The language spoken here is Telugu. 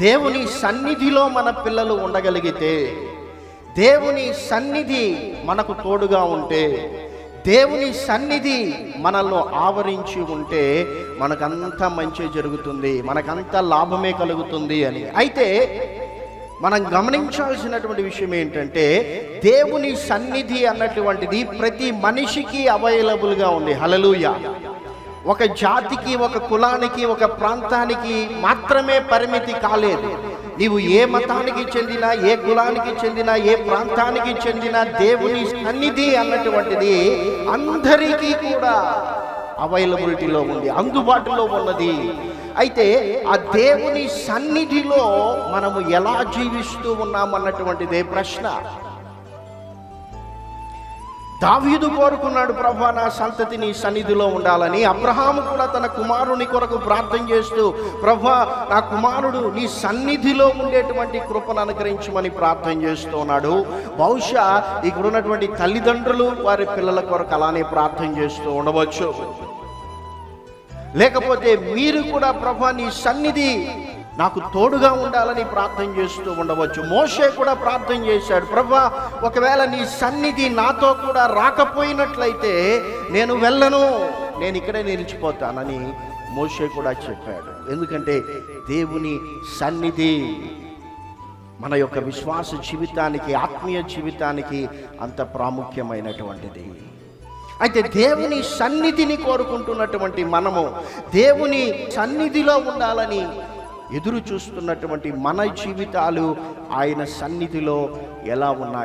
దేవుని సన్నిధిలో మన పిల్లలు ఉండగలిగితే దేవుని సన్నిధి మనకు తోడుగా ఉంటే దేవుని సన్నిధి మనల్ని ఆవరించి ఉంటే మనకంతా మంచి జరుగుతుంది మనకంతా లాభమే కలుగుతుంది అని. అయితే మనం గమనించాల్సినటువంటి విషయం ఏంటంటే దేవుని సన్నిధి అన్నటువంటిది ప్రతి మనిషికి అవైలబుల్గా ఉంది. హలలుయ ఒక జాతికి ఒక కులానికి ఒక ప్రాంతానికి మాత్రమే పరిమితి కాలేదు. నీవు ఏ మతానికి చెందినా ఏ కులానికి చెందినా ఏ ప్రాంతానికి చెందిన దేవుని సన్నిధి అన్నటువంటిది అందరికీ కూడా అవైలబిలిటీలో ఉంది అందుబాటులో ఉన్నది. అయితే ఆ దేవుని సన్నిధిలో మనము ఎలా జీవిస్తూ ఉన్నామన్నటువంటిదే ప్రశ్న. దావీదు కోరుకున్నాడు ప్రభా నా సంతతి నీ సన్నిధిలో ఉండాలని. అబ్రహాము కూడా తన కుమారుని కొరకు ప్రార్థన చేస్తూ ప్రభా నా కుమారుడు నీ సన్నిధిలో ఉండేటువంటి కృపను అనుగ్రహించమని ప్రార్థన చేస్తూ ఉన్నాడు. బహుశా ఇక్కడ ఉన్నటువంటి తల్లిదండ్రులు వారి పిల్లల కొరకు అలానే ప్రార్థన చేస్తూ ఉండవచ్చు. లేకపోతే మీరు కూడా ప్రభా నీ సన్నిధి నాకు తోడుగా ఉండాలని ప్రార్థన చేస్తూ ఉండవచ్చు. మోషే కూడా ప్రార్థన చేశాడు ప్రభా ఒకవేళ నీ సన్నిధి నాతో కూడా రాకపోయినట్లయితే నేను వెళ్ళను నేను ఇక్కడే నిలిచిపోతానని మోషే కూడా చెప్పాడు. ఎందుకంటే దేవుని సన్నిధి మన యొక్క విశ్వాస జీవితానికి ఆత్మీయ జీవితానికి అంత ప్రాముఖ్యమైనటువంటిది. అయితే దేవుని సన్నిధిని కోరుకుంటున్నటువంటి మనము దేవుని సన్నిధిలో ఉండాలని ఎదురు చూస్తున్నటువంటి మన జీవితాలు ఆయన సన్నిధిలో ఎలా ఉన్నాయి?